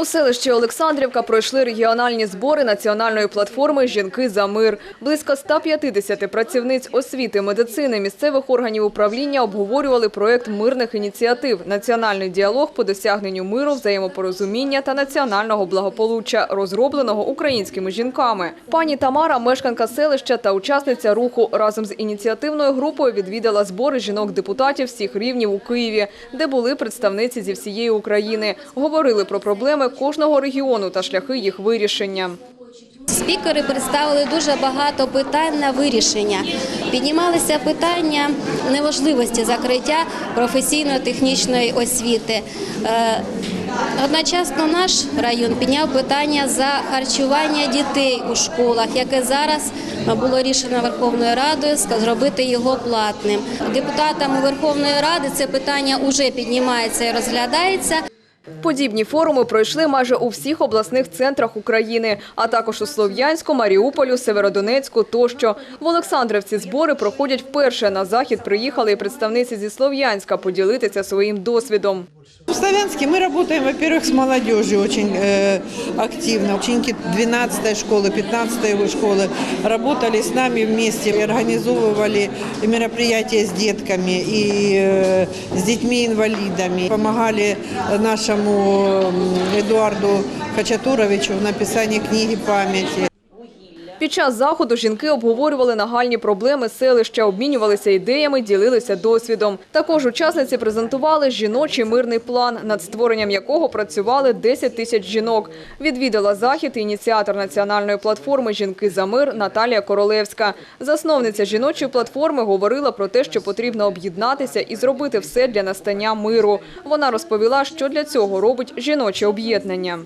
У селищі Олександрівка пройшли регіональні збори національної платформи Жінки за мир. Близько 150 працівниць освіти, медицини, місцевих органів управління обговорювали проект мирних ініціатив, національний діалог по досягненню миру, взаємопорозуміння та національного благополуччя, розробленого українськими жінками. Пані Тамара, мешканка селища та учасниця руху, разом з ініціативною групою відвідала збори жінок-депутатів всіх рівнів у Києві, де були представниці зі всієї України. Говорили про проблеми кожного регіону та шляхи їх вирішення. Спікери представили дуже багато питань на вирішення. Піднімалися питання неможливості закриття професійно-технічної освіти. Е, Одночасно наш район підняв питання за харчування дітей у школах, яке зараз було рішено Верховною Радою зробити його платним. Депутатами Верховної Ради це питання вже піднімається і розглядається. Подібні форуми пройшли майже у всіх обласних центрах України, а також у Слов'янську, Маріуполю, Северодонецьку тощо. В Олександрівці збори проходять вперше. На захід приїхали і представниці зі Слов'янська поділитися своїм досвідом. В Славянске мы работаем, во-первых, с молодежью очень э, активно. Ученики 12 школы, 15 школы работали с нами вместе, и организовывали мероприятия с детками и э, с детьми-инвалидами. Помогали нашему м, Эдуарду Хачатуровичу в написании книги памяти. Під час заходу жінки обговорювали нагальні проблеми селища, обмінювалися ідеями, ділилися досвідом. Також учасниці презентували жіночий мирний план, над створенням якого працювали 10 тисяч жінок. Відвідала захід ініціатор національної платформи Жінки за мир Наталія Королевська. Засновниця жіночої платформи говорила про те, що потрібно об'єднатися і зробити все для настання миру. Вона розповіла, що для цього робить жіноче об'єднання.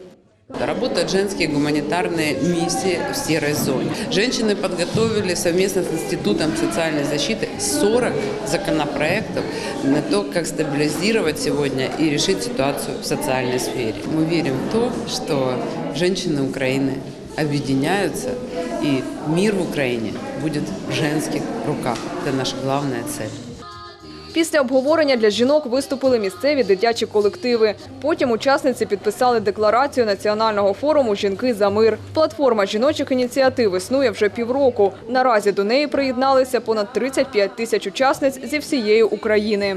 Работают женские гуманитарные миссии в серой зоне. Женщины подготовили совместно с Институтом социальной защиты 40 законопроектов на то, как стабилизировать сегодня и решить ситуацию в социальной сфере. Мы верим в то, что женщины Украины объединяются, и мир в Украине будет в женских руках. Это наша главная цель. Після обговорення для жінок виступили місцеві дитячі колективи. Потім учасниці підписали декларацію національного форуму Жінки за мир. Платформа жіночих ініціатив існує вже півроку. Наразі до неї приєдналися понад 35 тисяч учасниць зі всієї України.